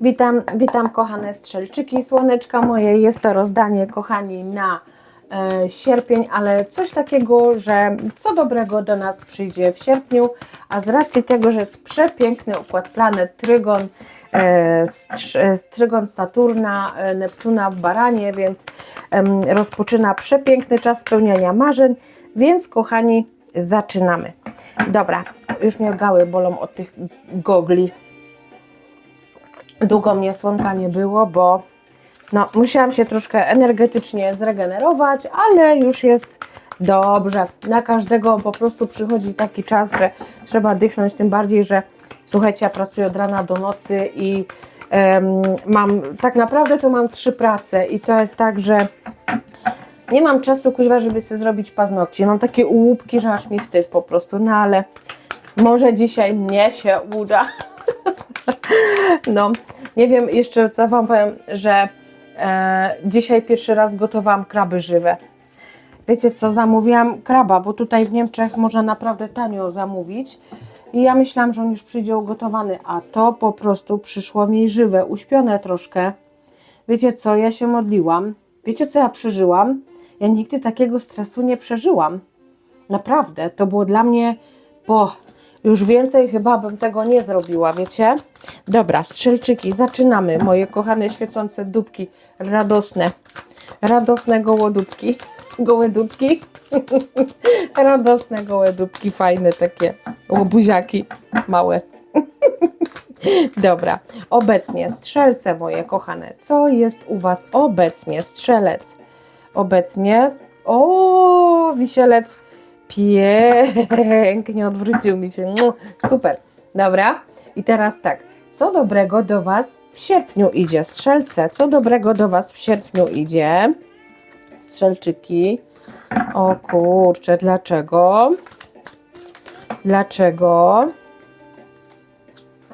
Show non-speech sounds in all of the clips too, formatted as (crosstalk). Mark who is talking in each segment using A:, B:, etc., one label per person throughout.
A: Witam, witam kochane strzelczyki, słoneczka moje. Jest to rozdanie, kochani, na e, sierpień, ale coś takiego, że co dobrego do nas przyjdzie w sierpniu, a z racji tego, że jest przepiękny układ planet Trygon, e, e, Trygon Saturna, e, Neptuna w Baranie, więc em, rozpoczyna przepiękny czas spełniania marzeń, więc kochani, zaczynamy. Dobra, już mnie gały bolą od tych gogli. Długo mnie słonka nie było, bo no, musiałam się troszkę energetycznie zregenerować, ale już jest dobrze. Na każdego po prostu przychodzi taki czas, że trzeba dychnąć, tym bardziej, że słuchajcie, ja pracuję od rana do nocy i em, mam, tak naprawdę to mam trzy prace i to jest tak, że nie mam czasu, kuźwa, żeby sobie zrobić paznokcie. Mam takie ułupki, że aż mi wstyd po prostu, no ale może dzisiaj mnie się uda. (laughs) (laughs) No, nie wiem jeszcze co Wam powiem, że e, dzisiaj pierwszy raz gotowałam kraby żywe. Wiecie co, zamówiłam kraba, bo tutaj w Niemczech można naprawdę tanio zamówić. I ja myślałam, że on już przyjdzie ugotowany, a to po prostu przyszło mi żywe, uśpione troszkę. Wiecie co, ja się modliłam. Wiecie co ja przeżyłam? Ja nigdy takiego stresu nie przeżyłam. Naprawdę, to było dla mnie, bo już więcej chyba bym tego nie zrobiła, wiecie? Dobra, strzelczyki, zaczynamy, moje kochane świecące dupki, radosne, radosne gołodupki, gołe dupki, (laughs) (laughs) radosne gołe fajne takie. Łobuziaki, małe. (laughs) Dobra, obecnie strzelce moje kochane, co jest u Was obecnie, strzelec? Obecnie, o, wisielec, pięknie odwrócił mi się, super, dobra. I teraz tak, co dobrego do Was w sierpniu idzie, strzelce, co dobrego do Was w sierpniu idzie? Strzelczyki, o kurczę, dlaczego? Dlaczego?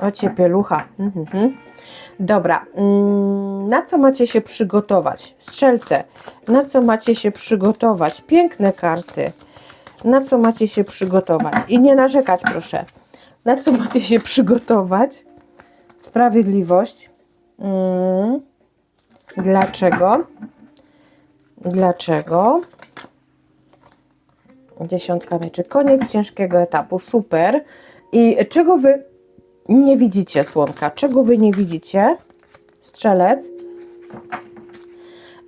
A: O ciepielucha. Mhm. Dobra, mm, na co macie się przygotować? Strzelce, na co macie się przygotować? Piękne karty. Na co macie się przygotować? I nie narzekać, proszę. Na co macie się przygotować? Sprawiedliwość. Mm. Dlaczego? Dlaczego? Dziesiątka mieczy. Koniec ciężkiego etapu. Super. I czego wy nie widzicie, słonka? Czego wy nie widzicie? Strzelec.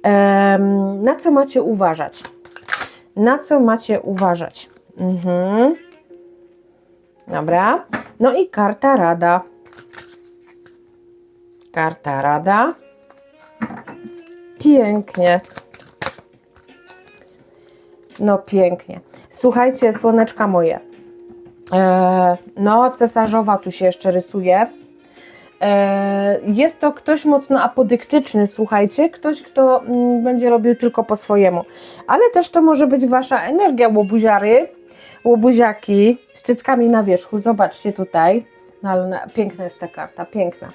A: Em, na co macie uważać? Na co macie uważać? Mhm. Dobra. No i karta rada. Karta rada. Pięknie. No pięknie. Słuchajcie, słoneczka moje. E, no, cesarzowa tu się jeszcze rysuje. E, jest to ktoś mocno apodyktyczny, słuchajcie, ktoś, kto mm, będzie robił tylko po swojemu. Ale też to może być wasza energia, łobuziary, łobuziaki z cyckami na wierzchu. Zobaczcie tutaj. No, ale na, piękna jest ta karta, piękna.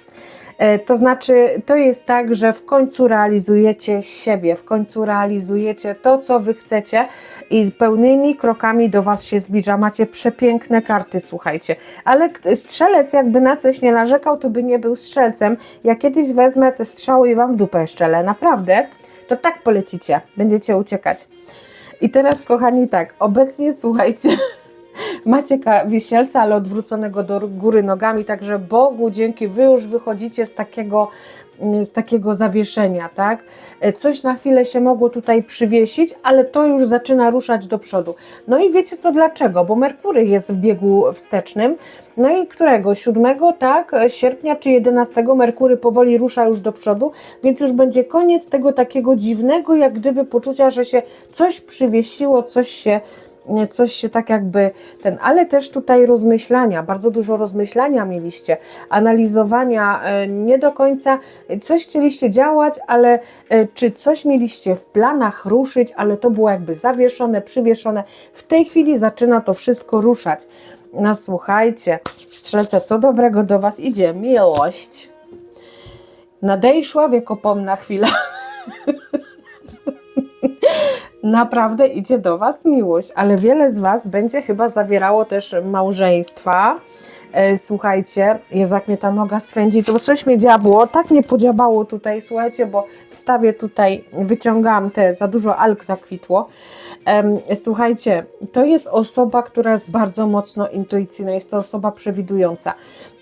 A: E, to znaczy, to jest tak, że w końcu realizujecie siebie, w końcu realizujecie to, co wy chcecie i pełnymi krokami do was się zbliża. Macie przepiękne karty, słuchajcie. Ale strzelec jakby na coś nie narzekał, to by nie był strzelcem. Ja kiedyś wezmę te strzały i wam w dupę szczelę, naprawdę. To tak polecicie, będziecie uciekać. I teraz, kochani, tak, obecnie słuchajcie, (laughs) macie ka- wisielca, ale odwróconego do góry nogami, także Bogu dzięki, wy już wychodzicie z takiego, mm, z takiego zawieszenia, tak? E, Coś na chwilę się mogło tutaj przywiesić, ale to już zaczyna ruszać do przodu. No i wiecie co, dlaczego? Bo Merkury jest w biegu wstecznym, no i którego? 7, tak? Sierpnia czy 11 Merkury powoli rusza już do przodu, więc już będzie koniec tego takiego dziwnego, jak gdyby poczucia, że się coś przywiesiło, coś się coś się tak jakby ten, ale też tutaj rozmyślania, bardzo dużo rozmyślania mieliście, analizowania, e, nie do końca e, coś chcieliście działać, ale e, czy coś mieliście w planach ruszyć, ale to było jakby zawieszone, przywieszone. W tej chwili zaczyna to wszystko ruszać. No słuchajcie, strzelce, co dobrego do Was idzie? Miłość. Nadejszła wiekopomna chwila. (laughs) naprawdę idzie do Was miłość, ale wiele z Was będzie chyba zawierało też małżeństwa. E, słuchajcie, Jezu, jak mnie ta noga swędzi, to coś mnie diabło, tak mnie podziabało tutaj, słuchajcie, bo wstawię tutaj, wyciągałam te, za dużo alg zakwitło. Słuchajcie, to jest osoba, która jest bardzo mocno intuicyjna, jest to osoba przewidująca.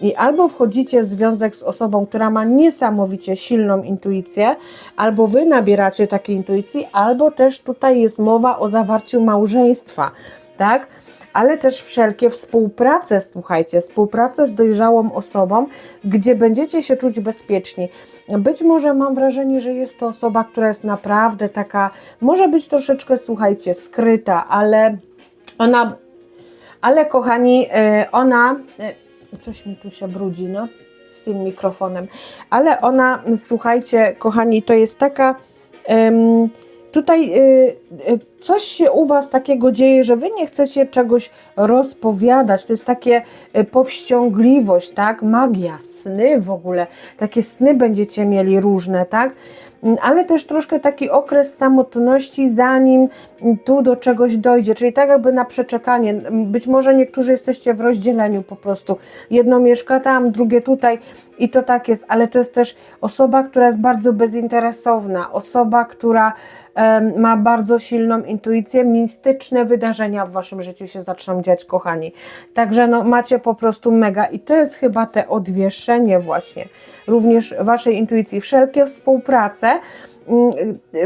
A: I albo wchodzicie w związek z osobą, która ma niesamowicie silną intuicję, albo wy nabieracie takiej intuicji, albo też tutaj jest mowa o zawarciu małżeństwa, tak? Ale też wszelkie współprace, słuchajcie, współpracę z dojrzałą osobą, gdzie będziecie się czuć bezpieczni. Być może mam wrażenie, że jest to osoba, która jest naprawdę taka, może być troszeczkę, słuchajcie, skryta, ale ona, ale kochani, e, ona, e, coś mi tu się brudzi, no, z tym mikrofonem, ale ona, słuchajcie, kochani, to jest taka, em, tutaj y, y, coś się u Was takiego dzieje, że Wy nie chcecie czegoś rozpowiadać. To jest takie y, powściągliwość, tak? Magia, sny w ogóle. Takie sny będziecie mieli różne, tak? Mm, Ale też troszkę taki okres samotności, zanim tu do czegoś dojdzie, czyli tak jakby na przeczekanie. Być może niektórzy jesteście w rozdzieleniu po prostu. Jedno mieszka tam, drugie tutaj i to tak jest, ale to jest też osoba, która jest bardzo bezinteresowna, osoba, która em, ma bardzo silną intuicję, mistyczne wydarzenia w waszym życiu się zaczną dziać, kochani. Także no, macie po prostu mega i to jest chyba te odwieszenie właśnie również waszej intuicji. Wszelkie współprace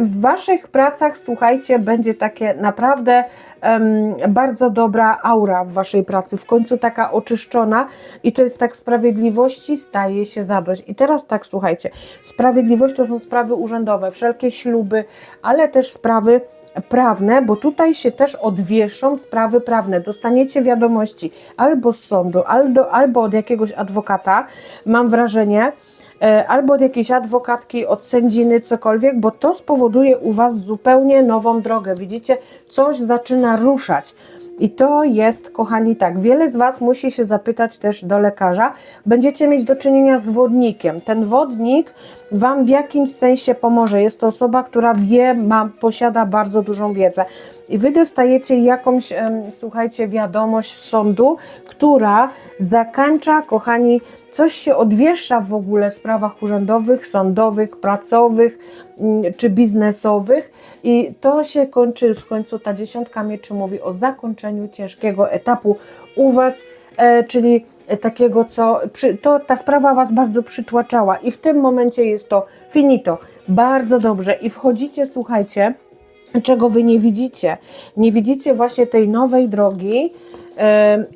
A: w waszych pracach, słuchajcie, będzie takie naprawdę em, bardzo dobra aura w waszej pracy, w końcu taka oczyszczona i to jest tak sprawiedliwości staje się zadość. I teraz tak, słuchajcie, sprawiedliwość to są sprawy urzędowe, wszelkie śluby, ale też sprawy prawne, bo tutaj się też odwieszą sprawy prawne. Dostaniecie wiadomości albo z sądu, albo, albo od jakiegoś adwokata, mam wrażenie, albo od jakiejś adwokatki, od sędziny, cokolwiek, bo to spowoduje u Was zupełnie nową drogę. Widzicie, coś zaczyna ruszać. I to jest, kochani, tak. Wiele z Was musi się zapytać też do lekarza. Będziecie mieć do czynienia z wodnikiem. Ten wodnik Wam w jakimś sensie pomoże. Jest to osoba, która wie, ma, posiada bardzo dużą wiedzę. I Wy dostajecie jakąś, słuchajcie, wiadomość z sądu, która zakańcza, kochani, coś się odwiesza w ogóle w sprawach urzędowych, sądowych, pracowych mm, czy biznesowych. I to się kończy już w końcu, ta dziesiątka mieczy mówi o zakończeniu ciężkiego etapu u Was, e, czyli takiego, co przy, to ta sprawa Was bardzo przytłaczała. I w tym momencie jest to finito, bardzo dobrze. I wchodzicie, słuchajcie, czego Wy nie widzicie, nie widzicie właśnie tej nowej drogi,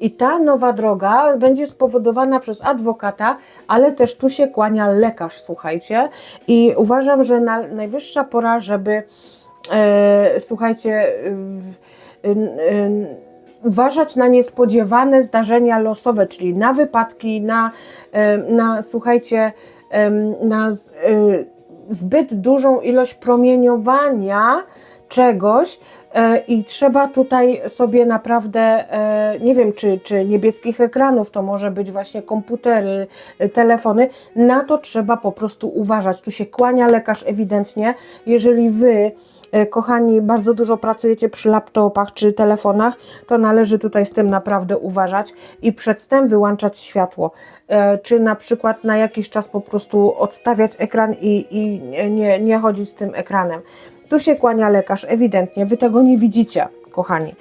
A: I ta nowa droga będzie spowodowana przez adwokata, ale też tu się kłania lekarz, słuchajcie. I uważam, że na, najwyższa pora, żeby, e, słuchajcie, uważać na niespodziewane zdarzenia losowe, czyli na wypadki, na, e, na słuchajcie, na y, zbyt dużą ilość promieniowania czegoś, E, I trzeba tutaj sobie naprawdę, e, nie wiem, czy, czy niebieskich ekranów, to może być właśnie komputery, e, telefony, na to trzeba po prostu uważać. Tu się kłania lekarz ewidentnie. Jeżeli wy, kochani, bardzo dużo pracujecie przy laptopach czy telefonach, to należy tutaj z tym naprawdę uważać i przedtem wyłączać światło. Czy na przykład na jakiś czas po prostu odstawiać ekran i, i nie, nie chodzić z tym ekranem. Tu się kłania lekarz, ewidentnie, wy tego nie widzicie, kochani.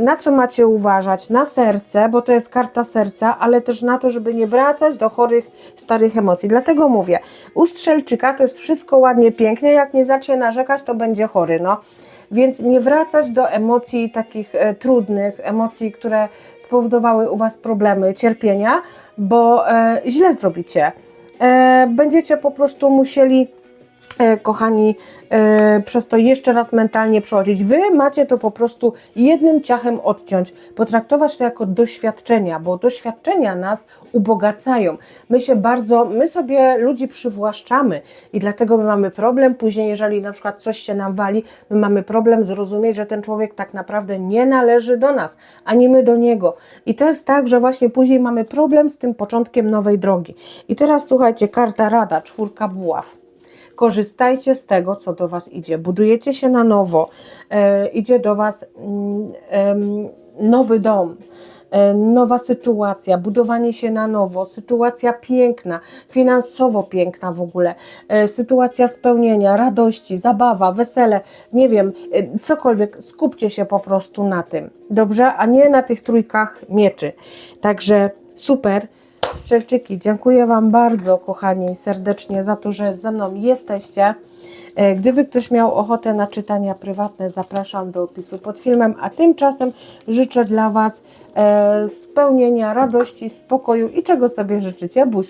A: Na co macie uważać? Na serce, bo to jest karta serca, ale też na to, żeby nie wracać do chorych, starych emocji. Dlatego mówię, u strzelczyka to jest wszystko ładnie, pięknie, jak nie zacznie narzekać, to będzie chory, no. Więc nie wracać do emocji takich e, trudnych, emocji, które spowodowały u Was problemy, cierpienia, bo e, źle zrobicie. E, będziecie po prostu musieli kochani, e, przez to jeszcze raz mentalnie przechodzić. Wy macie to po prostu jednym ciachem odciąć, potraktować to jako doświadczenia, bo doświadczenia nas ubogacają. My się bardzo, my sobie ludzi przywłaszczamy i dlatego my mamy problem później, jeżeli na przykład coś się nam wali, my mamy problem zrozumieć, że ten człowiek tak naprawdę nie należy do nas, ani my do niego. I to jest tak, że właśnie później mamy problem z tym początkiem nowej drogi. I teraz słuchajcie, karta rada, czwórka buław korzystajcie z tego, co do Was idzie. Budujecie się na nowo, e, idzie do Was mm, nowy dom. e, nowa sytuacja, budowanie się na nowo, sytuacja piękna, finansowo piękna w ogóle, e, sytuacja spełnienia, radości, zabawa, wesele, nie wiem, cokolwiek, skupcie się po prostu na tym, dobrze, a nie na tych trójkach mieczy. Także super. Strzelczyki, dziękuję Wam bardzo, kochani, serdecznie za to, że ze mną jesteście. E, Gdyby ktoś miał ochotę na czytania prywatne, zapraszam do opisu pod filmem, a tymczasem życzę dla Was e, spełnienia, radości, spokoju i czego sobie życzycie. Buźka.